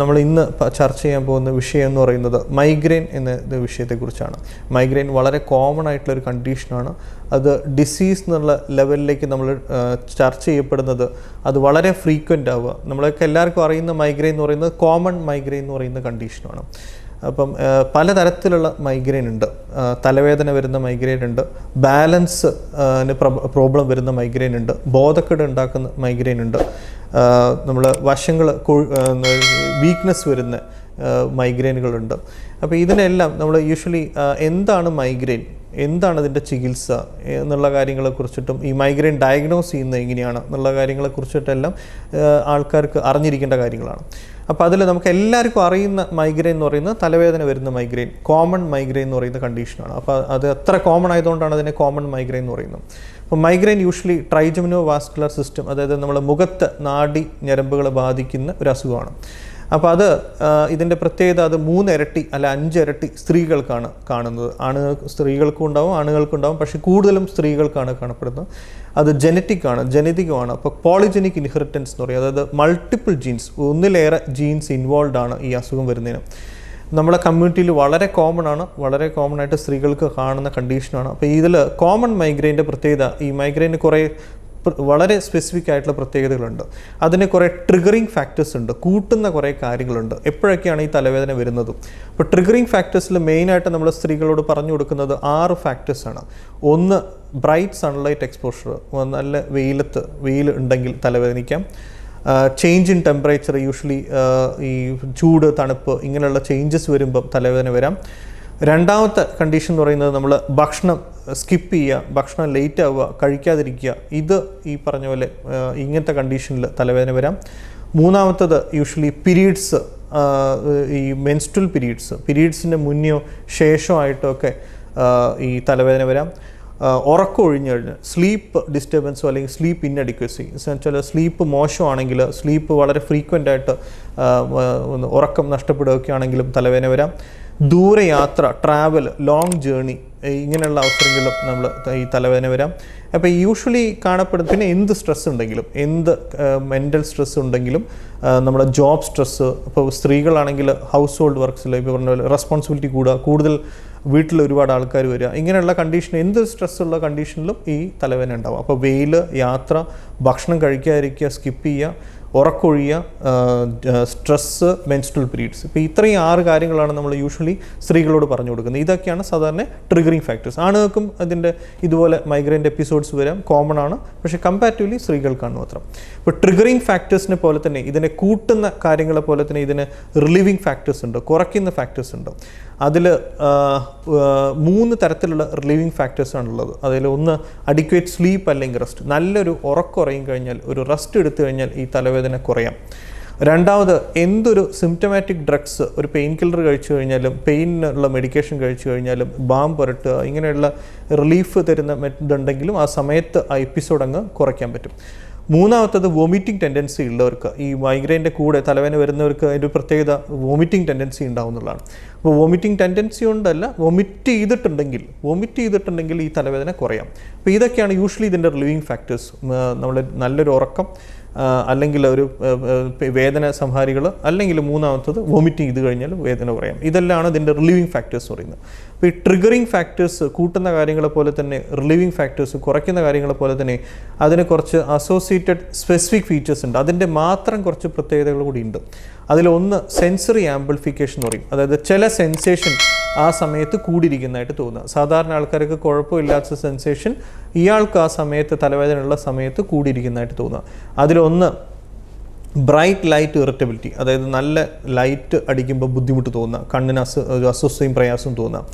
നമ്മൾ ഇന്ന് ചർച്ച ചെയ്യാൻ പോകുന്ന വിഷയം എന്ന് പറയുന്നത് മൈഗ്രെയിൻ എന്ന വിഷയത്തെക്കുറിച്ചാണ്. മൈഗ്രെയിൻ വളരെ കോമൺ ആയിട്ടുള്ള ഒരു കണ്ടീഷനാണ് അത് ഡിസീസ് എന്നുള്ള ലെവലിലേക്ക് നമ്മൾ ചർച്ച ചെയ്യപ്പെടുന്നത് അത് വളരെ ഫ്രീക്വന്റ് ആവുക. നമ്മളൊക്കെ എല്ലാവർക്കും അറിയുന്ന മൈഗ്രെയിൻ എന്ന് പറയുന്നത് കോമൺ മൈഗ്രെയിൻ എന്ന് പറയുന്ന കണ്ടീഷനാണ് അപ്പം പലതരത്തിലുള്ള മൈഗ്രെയിൻ ഉണ്ട്. തലവേദന വരുന്ന മൈഗ്രെയിൻ ഉണ്ട്. ബാലൻസ് പ്രോബ്ലം വരുന്ന മൈഗ്രെയിൻ ഉണ്ട്. ബോധക്കെട് ഉണ്ടാക്കുന്ന മൈഗ്രെയിൻ ഉണ്ട്. നമ്മൾ വശങ്ങൾ വീക്ക്നെസ് വരുന്ന മൈഗ്രെയിനുകളുണ്ട് അപ്പോൾ ഇതിനെല്ലാം നമ്മൾ യൂഷ്വലി എന്താണ് മൈഗ്രെയിൻ എന്താണ് ഇതിന്റെ ചികിത്സ? എന്നുള്ള കാര്യങ്ങളെ കുറിച്ചിട്ടും ഈ മൈഗ്രെയിൻ ഡയഗ്നോസ് ചെയ്യുന്നത് എങ്ങനെയാണ്? എന്നുള്ള കാര്യങ്ങളെ കുറിച്ചിട്ടെല്ലാം ആൾക്കാർക്ക് അറിഞ്ഞിരിക്കേണ്ട കാര്യങ്ങളാണ്. അപ്പോൾ അതിൽ നമുക്ക് എല്ലാവർക്കും അറിയുന്ന മൈഗ്രെയിൻ എന്ന് പറയുന്നത് തലവേദന വരുന്ന മൈഗ്രെയിൻ കോമൺ മൈഗ്രെയിൻ എന്ന് പറയുന്ന കണ്ടീഷനാണ് അപ്പോൾ അത് അത്ര കോമൺ ആയതുകൊണ്ടാണ് അതിനെ കോമൺ മൈഗ്രെയിൻ എന്ന് പറയുന്നത്? അപ്പോൾ migraine usually trigeminovascular system അതായത് നമ്മുടെ മുഖത്ത് നാടി ഞരമ്പുകളെ ബാധിക്കുന്ന ഒരു അസുഖമാണ്. അപ്പോൾ അത് ഇതിന്റെ പ്രത്യേകത അത് മൂന്നിരട്ടി അല്ല അഞ്ചിരട്ടി സ്ത്രീകൾക്കാണ് കാണുന്നത്. ആണുങ്ങൾ സ്ത്രീകൾക്കും ഉണ്ടാവും ആണുങ്ങൾക്കും ഉണ്ടാവും പക്ഷേ കൂടുതലും സ്ത്രീകൾക്കാണ് കാണപ്പെടുന്നത്. അത് ജനറ്റിക് ആണ് ജനറ്റിക്കുമാണ് അപ്പോൾ പോളിജനിക് ഇൻഹെറിറ്റൻസ് എന്ന് പറയും. അതായത് മൾട്ടിപ്പിൾ ജീൻസ് ഒന്നിലേറെ ജീൻസ് ഇൻവോൾവ് ആണ് ഈ അസുഖം വരുന്നതിന്. നമ്മുടെ കമ്മ്യൂണിറ്റിയിൽ വളരെ കോമൺ ആണ്. വളരെ കോമൺ ആയിട്ട് സ്ത്രീകൾക്ക് കാണുന്ന കണ്ടീഷനാണ് അപ്പോൾ ഇതിൽ കോമൺ മൈഗ്രെയിന്റെ പ്രത്യേകത ഈ മൈഗ്രെയിന് കുറേ വളരെ സ്പെസിഫിക് ആയിട്ടുള്ള പ്രത്യേകതകളുണ്ട്. അതിന് കുറേ ട്രിഗറിങ് ഫാക്ടേഴ്സ് ഉണ്ട്. കൂട്ടുന്ന കുറേ കാര്യങ്ങളുണ്ട്. എപ്പോഴൊക്കെയാണ് ഈ തലവേദന വരുന്നത്. അപ്പോൾ ട്രിഗറിങ് ഫാക്ടേഴ്സിൽ മെയിനായിട്ട് നമ്മൾ സ്ത്രീകളോട് പറഞ്ഞു കൊടുക്കുന്നത് ആറ് ഫാക്ടേഴ്സാണ് ഒന്ന് ബ്രൈറ്റ് സൺലൈറ്റ് എക്സ്പോഷർ നല്ല വെയിലത്ത് വെയിൽ ഉണ്ടെങ്കിൽ തലവേദനിക്കാം. ചേഞ്ച് ഇൻ ടെമ്പറേച്ചർ യൂഷ്വലി ഈ ചൂട് തണുപ്പ് ഇങ്ങനെയുള്ള ചേഞ്ചസ് വരുമ്പം തലവേദന വരാം. രണ്ടാമത്തെ കണ്ടീഷൻ എന്ന് പറയുന്നത് നമ്മൾ ഭക്ഷണം സ്കിപ്പ് ചെയ്യുക ഭക്ഷണം ലേറ്റ് ആവുക കഴിക്കാതിരിക്കുക. ഇത് ഈ പറഞ്ഞ പോലെ ഇങ്ങനത്തെ കണ്ടീഷനിൽ തലവേദന വരാം. മൂന്നാമത്തത് യൂഷ്വലി പീരീഡ്സ് ഈ മെൻസ്ട്രൽ പീരീഡ്സ് പീരീഡ്സിന്റെ മുന്നെയോ ശേഷമോ ആയിട്ടോ ഒക്കെ ഈ തലവേദന വരാം. ആഹ് ഉറക്കം ഒഴിഞ്ഞു കഴിഞ്ഞാൽ സ്ലീപ്പ് ഡിസ്റ്റർബൻസോ അല്ലെങ്കിൽ സ്ലീപ്പ് ഇന്നഡിക്വസി വെച്ചാൽ സ്ലീപ്പ് മോശമാണെങ്കിൽ സ്ലീപ്പ് വളരെ ഫ്രീക്വന്റ് ആയിട്ട് ഉറക്കം നഷ്ടപ്പെടുകയൊക്കെ ആണെങ്കിലും തലവേദന വരാം. ദൂരയാത്ര ട്രാവൽ ലോങ് ജേണി ഇങ്ങനെയുള്ള അവസരങ്ങളിലും നമ്മൾ ഈ തലവേദന വരാം. അപ്പോൾ യൂഷ്വലി കാണപ്പെടുന്ന പിന്നെ എന്ത് സ്ട്രെസ് ഉണ്ടെങ്കിലും എന്ത് മെന്റൽ സ്ട്രെസ് ഉണ്ടെങ്കിലും നമ്മുടെ ജോബ് സ്ട്രെസ്സ് ഇപ്പോൾ സ്ത്രീകളാണെങ്കിൽ ഹൗസ് ഹോൾഡ് വർക്ക്സിൽ ഇപ്പോൾ പറഞ്ഞ പോലെ റെസ്പോൺസിബിലിറ്റി കൂടുക കൂടുതൽ വീട്ടിൽ ഒരുപാട് ആൾക്കാർ വരിക. ഇങ്ങനെയുള്ള കണ്ടീഷൻ എന്ത് സ്ട്രെസ്സുള്ള കണ്ടീഷനിലും ഈ തലവേദന ഉണ്ടാവും. അപ്പോൾ വെയിൽ യാത്ര ഭക്ഷണം കഴിക്കാതിരിക്കുക സ്കിപ്പ് ചെയ്യുക ഉറക്കൊഴിയുക സ്ട്രെസ്സ് മെൻസ്ട്രൽ പീരീഡ്സ്. ഇപ്പോൾ ഇത്രയും ആറ് കാര്യങ്ങളാണ് നമ്മൾ യൂഷ്വലി സ്ത്രീകളോട് പറഞ്ഞു കൊടുക്കുന്നത്. ഇതൊക്കെയാണ് സാധാരണ ട്രിഗറിങ് ഫാക്ടേഴ്സ്. ആണുങ്ങൾക്കും അതിന്റെ ഇതുപോലെ മൈഗ്രൈന്റെ എപ്പിസോഡ്സ് വരാം. കോമൺ ആണ്. പക്ഷേ കമ്പാരിറ്റീവ്ലി സ്ത്രീകൾക്കാണ് മാത്രം. ഇപ്പോൾ ട്രിഗറിങ് ഫാക്ടേഴ്സിനെ പോലെ തന്നെ ഇതിനെ കൂട്ടുന്ന കാര്യങ്ങളെ പോലെ തന്നെ ഇതിന് റിലീവിങ് ഫാക്ടേഴ്സ് ഉണ്ട് കുറയ്ക്കുന്ന ഫാക്ടേഴ്സ് ഉണ്ട്. അതിൽ മൂന്ന് തരത്തിലുള്ള റിലീവിങ് ഫാക്ടേഴ്സ് ആണുള്ളത് അതിൽ ഒന്ന് അഡിക്വേറ്റ് സ്ലീപ്പ് അല്ലെങ്കിൽ റെസ്റ്റ്. നല്ലൊരു ഉറക്കുറയും കഴിഞ്ഞാൽ ഒരു റെസ്റ്റ് എടുത്തു കഴിഞ്ഞാൽ ഈ തലവേദന കുറയാം. രണ്ടാമത് എന്തൊരു സിംറ്റമാറ്റിക് ഡ്രഗ്സ് ഒരു പെയിൻ കില്ലർ കഴിച്ചു കഴിഞ്ഞാലും പെയിനുള്ള മെഡിക്കേഷൻ കഴിച്ചു കഴിഞ്ഞാലും ബാം പുരട്ടുക ഇങ്ങനെയുള്ള റിലീഫ് തരുന്ന ഇതുണ്ടെങ്കിലും ആ സമയത്ത് ആ എപ്പിസോഡ് അങ്ങ് കുറയ്ക്കാൻ പറ്റും. മൂന്നാമത്തത് വോമിറ്റിംഗ് ടെൻഡൻസി ഉള്ളവർക്ക് ഈ മൈഗ്രെയിന്റെ കൂടെ തലവേദന വരുന്നവർക്ക് അതിന്റെ പ്രത്യേകത വോമിറ്റിംഗ് ടെൻഡൻസി ഉണ്ടാവുന്നതാണ് അപ്പോൾ വോമിറ്റിംഗ് ടെൻഡൻസി കൊണ്ടല്ല വോമിറ്റ് ചെയ്തിട്ടുണ്ടെങ്കിൽ വോമിറ്റ് ചെയ്തിട്ടുണ്ടെങ്കിൽ ഈ തലവേദന കുറയാം. അപ്പോൾ ഇതൊക്കെയാണ് യൂഷ്വലി ഇതിന്റെ റിലീവിങ് ഫാക്ടേഴ്സ് നമ്മൾ നല്ലൊരു ഉറക്കം അല്ലെങ്കിൽ ഒരു വേദന സംഹാരികൾ അല്ലെങ്കിൽ മൂന്നാമത്തത് വോമിറ്റ് ചെയ്ത് കഴിഞ്ഞാൽ വേദന കുറയാം. ഇതെല്ലാമാണ് ഇതിന്റെ റിലീവിങ് ഫാക്ടേഴ്സ് പറയുന്നത്. അപ്പോൾ ഈ ട്രിഗറിങ് ഫാക്ടേഴ്സ് കൂട്ടുന്ന കാര്യങ്ങളെ പോലെ തന്നെ റിലീവിങ് ഫാക്ടേഴ്സ് കുറയ്ക്കുന്ന കാര്യങ്ങളെ പോലെ തന്നെ അതിന് കുറച്ച് അസോസിയേറ്റഡ് സ്പെസിഫിക് ഫീച്ചേഴ്സ് ഉണ്ട്. അതിന്റെ മാത്രം കുറച്ച് പ്രത്യേകതകൾ കൂടി ഉണ്ട്. അതിലൊന്ന് സെൻസറി ആംപ്ലിഫിക്കേഷൻ എന്ന് പറയും. അതായത് ചില സെൻസേഷൻ ആ സമയത്ത് കൂടിയിരിക്കുന്നതായിട്ട് തോന്നുക. സാധാരണ ആൾക്കാർക്ക് കുഴപ്പമില്ലാത്ത സെൻസേഷൻ ഇയാൾക്ക് ആ സമയത്ത് തലവേദനയുള്ള സമയത്ത് കൂടിയിരിക്കുന്നതായിട്ട് തോന്നുക. അതിലൊന്ന് ബ്രൈറ്റ് ലൈറ്റ് ഇറിറ്റബിലിറ്റി അതായത് നല്ല ലൈറ്റ് അടിക്കുമ്പോൾ ബുദ്ധിമുട്ട് തോന്നുക. കണ്ണിന് അസു അസ്വസ്ഥയും പ്രയാസവും തോന്നുക.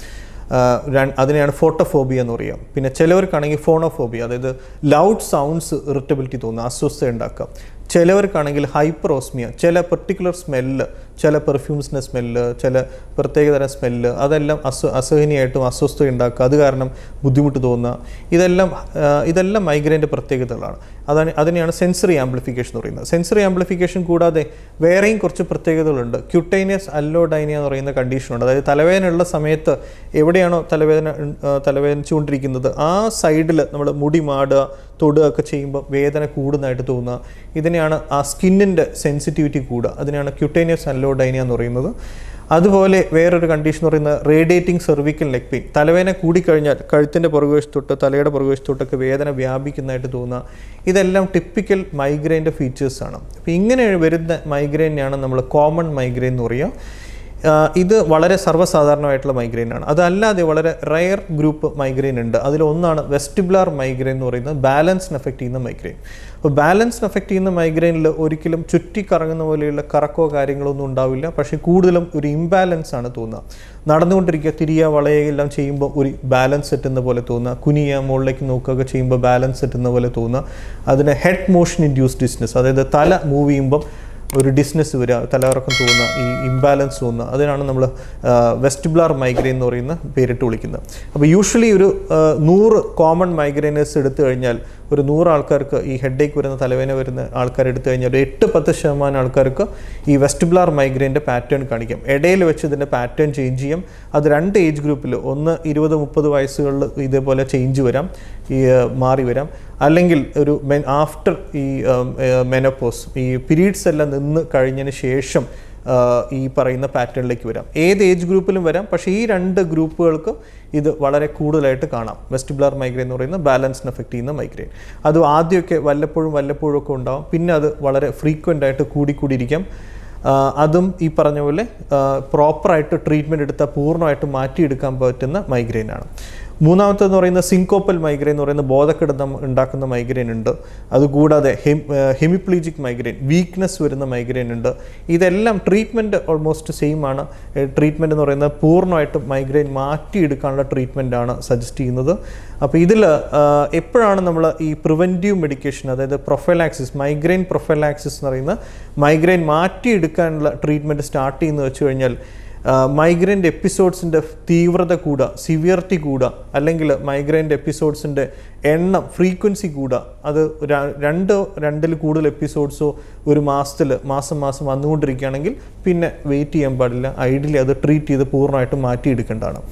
അതിനെയാണ് ഫോട്ടോഫോബിയ എന്ന് പറയുക പിന്നെ ചിലവർക്കാണെങ്കിൽ ഫോണോഫോബിയ അതായത് ലൗഡ് സൗണ്ട്സ് ഇറിറ്റബിലിറ്റി തോന്നുക അസ്വസ്ഥ ഉണ്ടാക്കുക. ചിലവർക്കാണെങ്കിൽ ഹൈപ്പറോസ്മിയ ചില പെർട്ടിക്കുലർ സ്മെല്ല് ചില പെർഫ്യൂംസിന്റെ സ്മെല്ല് ചില പ്രത്യേകതരം സ്മെല്ല് അതെല്ലാം അസു അസഹനീയമായിട്ടും അസ്വസ്ഥത ഉണ്ടാക്കുക. അത് കാരണം ബുദ്ധിമുട്ട് തോന്നുക. ഇതെല്ലാം ഇതെല്ലാം മൈഗ്രൈന്റെ പ്രത്യേകതകളാണ്. അതാണ് അതിനെയാണ് സെൻസറി ആംപ്ലിഫിക്കേഷൻ എന്ന് പറയുന്നത്. സെൻസറി ആംപ്ലിഫിക്കേഷൻ കൂടാതെ വേറെയും കുറച്ച് പ്രത്യേകതകളുണ്ട്. ക്യൂട്ടൈനിയസ് അല്ലോഡൈനിയ എന്ന് പറയുന്ന കണ്ടീഷനുണ്ട് അതായത് തലവേദന ഉള്ള സമയത്ത് എവിടെയാണോ തലവേദന തലവേദനിച്ചുകൊണ്ടിരിക്കുന്നത് ആ സൈഡിൽ നമ്മൾ മുടി മാടുക തൊടുകയൊക്കെ ചെയ്യുമ്പോൾ വേദന കൂടുന്നതായിട്ട് തോന്നുക. ഇതിനെയാണ് ആ സ്കിന്നിന്റെ സെൻസിറ്റിവിറ്റി കൂടുക. അതിനെയാണ് ക്യൂട്ടേനിയസ് അല്ലോഡൈനിയ എന്ന് പറയുന്നത്. അതുപോലെ വേറൊരു കണ്ടീഷൻ എന്ന് പറയുന്നത് റേഡിയേറ്റിംഗ് സെർവിക്കൽ നെക്ക് പെയിൻ തലവേദന കൂടിക്കഴിഞ്ഞാൽ കഴുത്തിന്റെ പുറകുവശത്തൊട്ട് തലയുടെ പുറകുവശത്തൊട്ടൊക്കെ വേദന വ്യാപിക്കുന്നതായിട്ട് തോന്നുക. ഇതെല്ലാം ടിപ്പിക്കൽ മൈഗ്രെയിന്റെ ഫീച്ചേഴ്സാണ് അപ്പോൾ ഇങ്ങനെ വരുന്ന മൈഗ്രെയിനെയാണ് നമ്മൾ കോമൺ മൈഗ്രെയിൻ എന്ന് പറയുക. ഇത് വളരെ സർവസാധാരണമായിട്ടുള്ള മൈഗ്രെയിൻ ആണ്. അതല്ലാതെ വളരെ റയർ ഗ്രൂപ്പ് മൈഗ്രെയിൻ ഉണ്ട്. അതിലൊന്നാണ് വെസ്റ്റിബുലാർ മൈഗ്രെയിൻ എന്ന് പറയുന്നത്. ബാലൻസിന് എഫക്റ്റ് ചെയ്യുന്ന മൈഗ്രെയിൻ അപ്പോൾ ബാലൻസിന് എഫക്റ്റ് ചെയ്യുന്ന മൈഗ്രെയിനിൽ ഒരിക്കലും ചുറ്റിക്കറങ്ങുന്ന പോലെയുള്ള കറക്കോ കാര്യങ്ങളോ ഒന്നും ഉണ്ടാവില്ല. പക്ഷേ കൂടുതലും ഒരു ഇംബാലൻസ് ആണ് തോന്നുക. നടന്നുകൊണ്ടിരിക്കുക തിരിയ വളയുക എല്ലാം ചെയ്യുമ്പോൾ ഒരു ബാലൻസ് എത്തുന്ന പോലെ തോന്നുക. കുനിയ മുകളിലേക്ക് നോക്കുകയൊക്കെ ചെയ്യുമ്പോൾ ബാലൻസ് എത്തുന്ന പോലെ തോന്നുക. അതിന് ഹെഡ് മോഷൻ ഇൻഡ്യൂസ് ഡിസ്നസ് അതായത് തല മൂവ് ചെയ്യുമ്പം ഒരു ഡിസ്നെസ് വരിക തലകറക്കം തോന്നുന്ന ഈ ഇംബാലൻസ് തോന്നുക അതിനാണ് നമ്മൾ വെസ്റ്റിബ്ലാർ മൈഗ്രെയിൻ എന്ന് പറയുന്ന പേരിട്ട് വിളിക്കുന്നത്. അപ്പോൾ യൂഷ്വലി ഒരു നൂറ് കോമൺ മൈഗ്രൈനേഴ്സ് എടുത്തു കഴിഞ്ഞാൽ ഒരു നൂറ് ആൾക്കാർക്ക് ഈ ഹെഡേക്ക് വരുന്ന തലവേദന വരുന്ന ആൾക്കാർ എടുത്തു കഴിഞ്ഞാൽ ഒരു എട്ട് പത്ത് ശതമാനം ആൾക്കാർക്ക് ഈ വെസ്റ്റിബ്ലാർ മൈഗ്രെയിന്റെ പാറ്റേൺ കാണിക്കാം. ഇടയിൽ വെച്ച് ഇതിന്റെ പാറ്റേൺ ചേഞ്ച് ചെയ്യാം. അത് രണ്ട് ഏജ് ഗ്രൂപ്പിൽ ഒന്ന് ഇരുപത് മുപ്പത് വയസ്സുകളിൽ ഇതേപോലെ ചേഞ്ച് വരാം. ഈ മാറി വരാം. അല്ലെങ്കിൽ ഒരു ആഫ്റ്റർ ഈ മെനോപോസ് ഈ പീരീഡ്സ് എല്ലാം നിന്ന് കഴിഞ്ഞതിന് ശേഷം ഈ പറയുന്ന പാറ്റേണിലേക്ക് വരാം. ഏത് ഏജ് ഗ്രൂപ്പിലും വരാം. പക്ഷേ ഈ രണ്ട് ഗ്രൂപ്പുകൾക്കും ഇത് വളരെ കൂടുതലായിട്ട് കാണാം. വെസ്റ്റിബുലാർ മൈഗ്രെയിൻ എന്ന് പറയുന്ന ബാലൻസിന് എഫക്റ്റ് ചെയ്യുന്ന മൈഗ്രെയിൻ അത് ആദ്യമൊക്കെ വല്ലപ്പോഴും വല്ലപ്പോഴും ഒക്കെ ഉണ്ടാവും. പിന്നെ അത് വളരെ ഫ്രീക്വന്റ് ആയിട്ട് കൂടിക്കൂടിയിരിക്കാം. അതും ഈ പറഞ്ഞ പോലെ പ്രോപ്പറായിട്ട് ട്രീറ്റ്മെന്റ് എടുത്താൽ പൂർണമായിട്ട് മാറ്റിയെടുക്കാൻ പറ്റുന്ന മൈഗ്രെയിൻ ആണ്. മൂന്നാമത്തെന്ന് പറയുന്ന സിങ്കോപ്പൽ മൈഗ്രെയിൻ എന്ന് പറയുന്ന ബോധക്കെടുന്ന ഉണ്ടാക്കുന്ന മൈഗ്രെയിൻ ഉണ്ട്. അതുകൂടാതെ ഹെം ഹെമിപ്ലീജിക് മൈഗ്രെയിൻ വീക്ക്നെസ് വരുന്ന മൈഗ്രെയിൻ ഉണ്ട്. ഇതെല്ലാം ട്രീറ്റ്മെന്റ് ഓൾമോസ്റ്റ് സെയിം ആണ്. ട്രീറ്റ്മെന്റ് എന്ന് പറയുന്നത് പൂർണമായിട്ടും മൈഗ്രെയിൻ മാറ്റിയെടുക്കാനുള്ള ട്രീറ്റ്മെന്റ് ആണ് സജസ്റ്റ് ചെയ്യുന്നത്. അപ്പോൾ ഇതിൽ എപ്പോഴാണ് നമ്മൾ ഈ പ്രിവെന്റീവ് മെഡിക്കേഷൻ അതായത് പ്രൊഫൈലാക്സിസ് മൈഗ്രെയിൻ പ്രൊഫൈലാക്സിസ് എന്ന് പറയുന്ന മൈഗ്രെയിൻ മാറ്റിയെടുക്കാനുള്ള ട്രീറ്റ്മെന്റ് സ്റ്റാർട്ട് ചെയ്യുന്നത് വെച്ച് കഴിഞ്ഞാൽ മൈഗ്രെയിന്റെ എപ്പിസോഡ്സിന്റെ തീവ്രത കൂടുക സിവിയറിറ്റി കൂടുക അല്ലെങ്കിൽ മൈഗ്രൈന്റ് എപ്പിസോഡ്സിന്റെ എണ്ണം ഫ്രീക്വൻസി കൂടുക അത് രണ്ട് രണ്ടിൽ കൂടുതൽ എപ്പിസോഡ്സോ ഒരു മാസത്തിൽ മാസം മാസം വന്നുകൊണ്ടിരിക്കുകയാണെങ്കിൽ പിന്നെ വെയിറ്റ് ചെയ്യാൻ പാടില്ല. ഐഡിയലി അത് ട്രീറ്റ് ചെയ്ത് പൂർണമായിട്ടും മാറ്റിയെടുക്കേണ്ടതാണ്.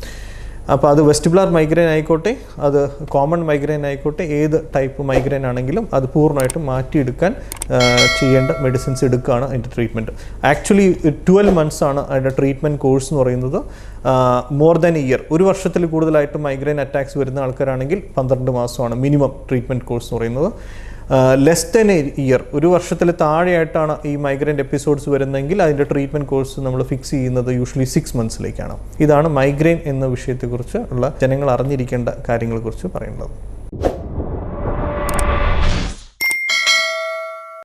അപ്പോൾ അത് വെസ്റ്റിബുലാർ മൈഗ്രെയിൻ ആയിക്കോട്ടെ അത് കോമൺ മൈഗ്രെയിൻ ആയിക്കോട്ടെ ഏത് ടൈപ്പ് മൈഗ്രെയിൻ ആണെങ്കിലും അത് പൂർണമായിട്ടും മാറ്റിയെടുക്കാൻ ചെയ്യേണ്ട മെഡിസിൻസ് എടുക്കുകയാണ് അതിന്റെ ട്രീറ്റ്മെന്റ് ആക്ച്വലി ട്വൽവ് മന്ത്സ് ആണ് അതിന്റെ ട്രീറ്റ്മെന്റ് കോഴ്സ് എന്ന് പറയുന്നത്. മോർ ദാൻ ഇയർ ഒരു വർഷത്തിൽ കൂടുതലായിട്ട് മൈഗ്രെയിൻ അറ്റാക്സ് വരുന്ന ആൾക്കാരാണെങ്കിൽ പന്ത്രണ്ട് മാസമാണ് മിനിമം ട്രീറ്റ്മെന്റ് കോഴ്സ് എന്ന് പറയുന്നത്. ലെസ് ദൻ എ ഇയർ ഒരു വർഷത്തിൽ താഴെയായിട്ടാണ് ഈ മൈഗ്രൈൻ എപ്പിസോഡ്സ് വരുന്നതെങ്കിൽ അതിന്റെ ട്രീറ്റ്മെന്റ് കോഴ്സ് നമ്മൾ ഫിക്സ് ചെയ്യുന്നത് യൂഷ്വലി സിക്സ് മന്ത്സിലേക്കാണ് ഇതാണ് മൈഗ്രെയിൻ എന്ന വിഷയത്തെക്കുറിച്ച് ഉള്ള ജനങ്ങൾ അറിഞ്ഞിരിക്കേണ്ട കാര്യങ്ങളെക്കുറിച്ച് പറയുന്നത്.